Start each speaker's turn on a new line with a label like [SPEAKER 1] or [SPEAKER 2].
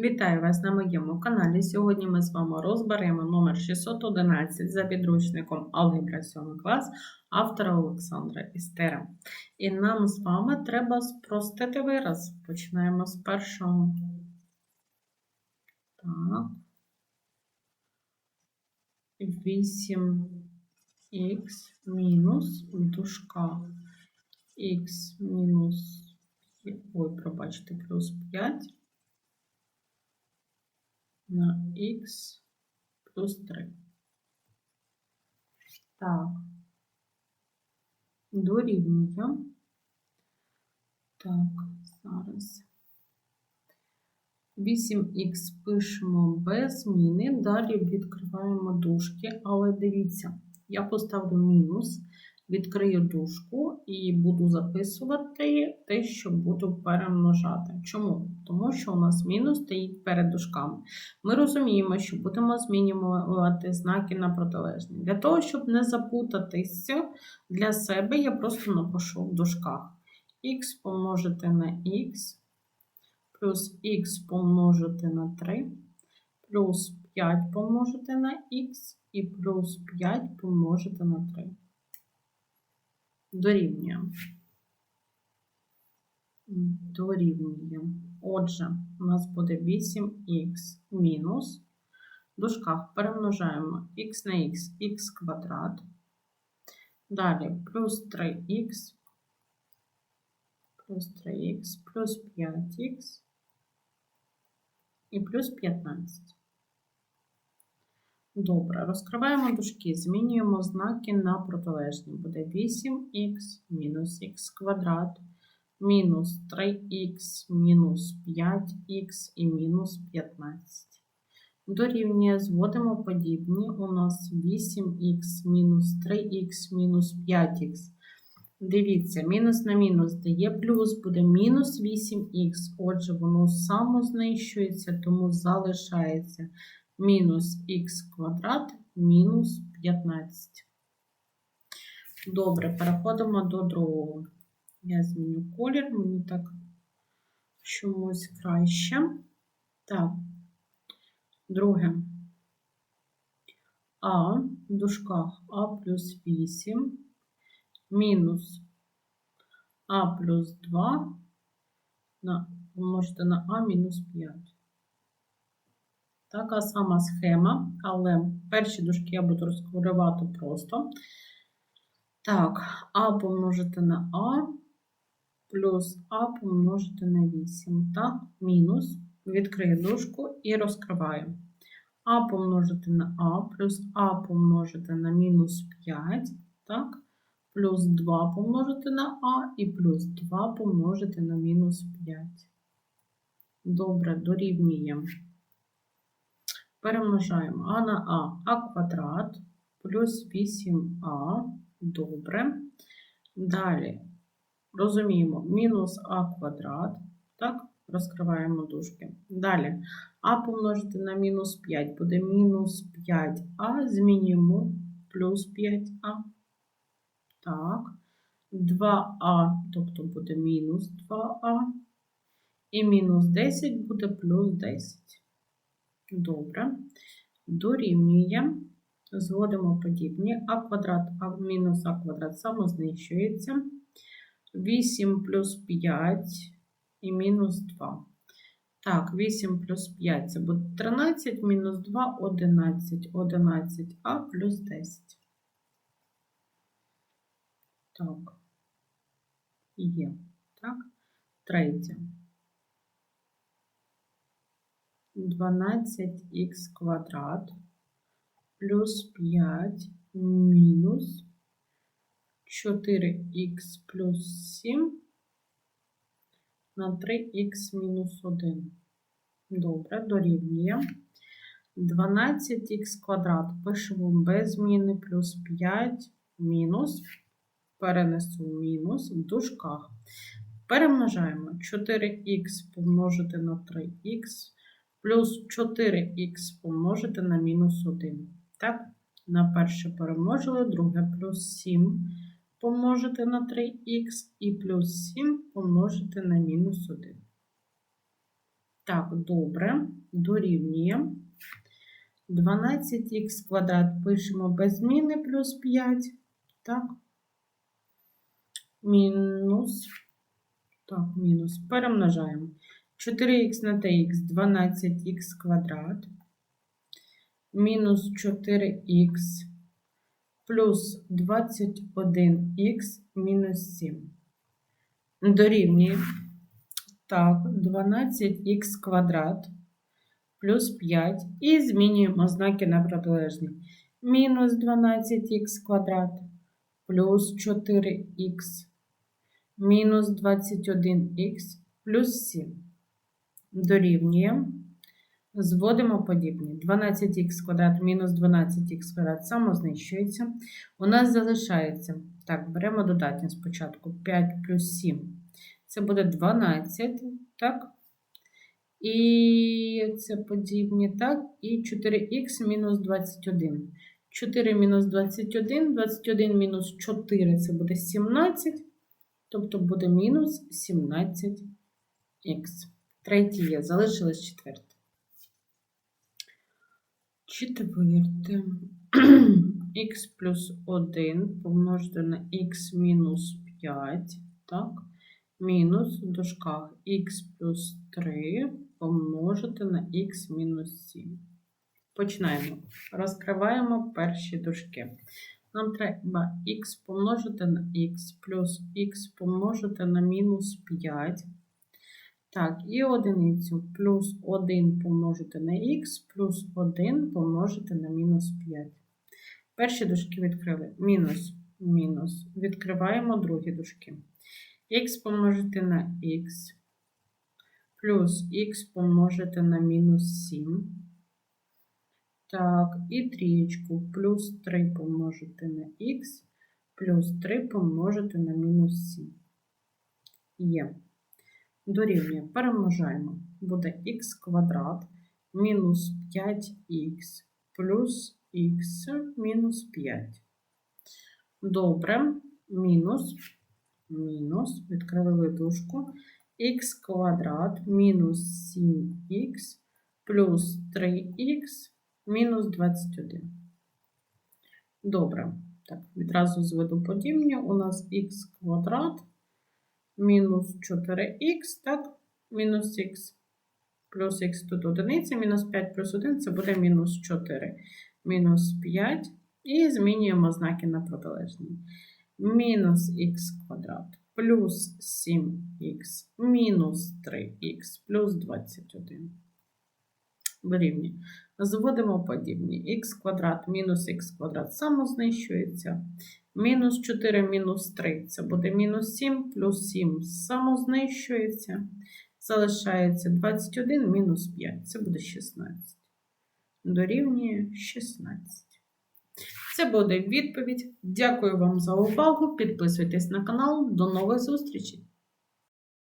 [SPEAKER 1] Вітаю вас на моєму каналі. Сьогодні ми з вами розберемо номер 611 за підручником Алгебра 7 клас автора Олександра Істера. І нам з вами треба спростити вираз. Починаємо з першого. Так. 8х мінус в дужках х мінус, ой, пробачте, плюс 5 на х плюс 3. Так, дорівнює. Так, зараз. 8х пишемо без зміни, далі відкриваємо дужки, але дивіться, я поставлю мінус, відкрию дужку і буду записувати те, що буду перемножати. Чому? Тому що у нас мінус стоїть перед дужками. Ми розуміємо, що будемо змінювати знаки на протилежні. Для того, щоб не запутатися для себе, я просто напишу в дужках х помножити на х, плюс х помножити на 3, плюс 5 помножити на х і плюс 5 помножити на 3 дорівнює. Дорівнює. Отже, у нас буде 8х мінус. В дужках перемножаємо х на х, х квадрат. Далі плюс 3х, плюс 3х, плюс 5х і плюс 15. Добре, розкриваємо дужки, змінюємо знаки на протилежні. Буде 8х мінус х квадрат, мінус 3х мінус 5х і мінус 15. Дорівнює, зводимо подібні. У нас 8х мінус 3х мінус 5х. Дивіться, мінус на мінус дає плюс, буде мінус 8х. Отже, воно самознищується, тому залишається мінус х квадрат мінус 15. Добре, переходимо до другого. Я зміню колір, мені так чомусь краще. Так, друге. А в дужках А плюс 8 мінус А плюс 2 на, помножити на А мінус 5. Така сама схема, але перші дужки я буду розкривати просто. Так, А помножити на А плюс А помножити на 8. Так, мінус. Відкрию дужку і розкриваю. А помножити на А плюс А помножити на мінус 5. Так, плюс 2 помножити на А і плюс 2 помножити на мінус 5. Добре, дорівнюємо. Перемножаємо А на А, А квадрат плюс 8А. Добре. Далі розуміємо мінус А квадрат. Так, розкриваємо дужки. Далі А помножити на мінус 5 буде мінус 5А, змінюємо плюс 5А. Так, 2А, тобто буде мінус 2А. І мінус 10 буде плюс 10. Добре. Дорівнює. Зводимо подібні. А квадрат, а мінус А квадрат самознищується. 8 плюс 5 і мінус 2. Так, 8 плюс 5 це буде 13, мінус 2 11. 11а плюс 10. Так. Є. Так. Третє. 12х квадрат плюс 5 мінус 4х плюс 7 на 3х мінус 1. Добре, дорівнює. 12х квадрат пишемо без зміни плюс 5 мінус, перенесу мінус в дужках. Перемножаємо 4х помножити на 3х плюс 4х помножити на мінус 1. Так, на перше перемножили, друге плюс 7 помножити на 3х і плюс 7 помножити на мінус 1. Так, добре. Дорівнює. 12х квадрат пишемо без зміни плюс 5. Так. Мінус. Так, мінус. Перемножаємо. 4х на tx 12х квадрат. Мінус 4х плюс 21х мінус 7. Дорівнює. Так, 12х квадрат плюс 5. І змінюємо знаки на протилежні. Мінус 12х квадрат плюс 4х мінус 21х плюс 7. Дорівнює. Зводимо подібні. 12х квадрат мінус 12х квадрат самознищується. У нас залишається. Так, беремо додатнє спочатку. 5 плюс 7. Це буде 12, так? І це подібні, так? І 4х мінус 21. 4 мінус 21, 21 мінус 4 це буде 17, тобто буде мінус 17х. Третє є, залишилось четверте. Четверте. х плюс 1 помножити на х мінус 5, так? Мінус в дужках х плюс 3 помножити на х мінус 7. Починаємо. Розкриваємо перші дужки. Нам треба х помножити на х плюс х помножити на мінус 5. Так, і одиницю плюс 1 помножити на х плюс 1 помножити на мінус 5. Перші дужки відкрили. Мінус, мінус. Відкриваємо другі дужки. х помножити на х плюс х помножити на мінус 7. Так, і трієчку плюс 3 помножити на х, плюс 3 помножити на мінус 7. Є. Дорівнює. Перемножаємо. Буде х квадрат мінус 5х плюс х мінус 5. Добре. Мінус, мінус, відкрили дужку, х квадрат мінус 7х плюс 3х мінус 21. Добре. Так, відразу зведу подібні. У нас х квадрат мінус 4х, так, мінус х плюс х тут одиниця, мінус 5 плюс 1 це буде мінус 4, мінус 5. І змінюємо знаки на протилежні. Мінус х квадрат плюс 7х мінус 3х плюс 21. Дорівнює. Зводимо подібні. х квадрат мінус х квадрат самознищується. Мінус 4 мінус 3 це буде мінус 7, плюс 7 самознищується. Залишається 21 мінус 5, це буде 16. Дорівнює 16. Це буде відповідь. Дякую вам за увагу. Підписуйтесь на канал. До нових зустрічей!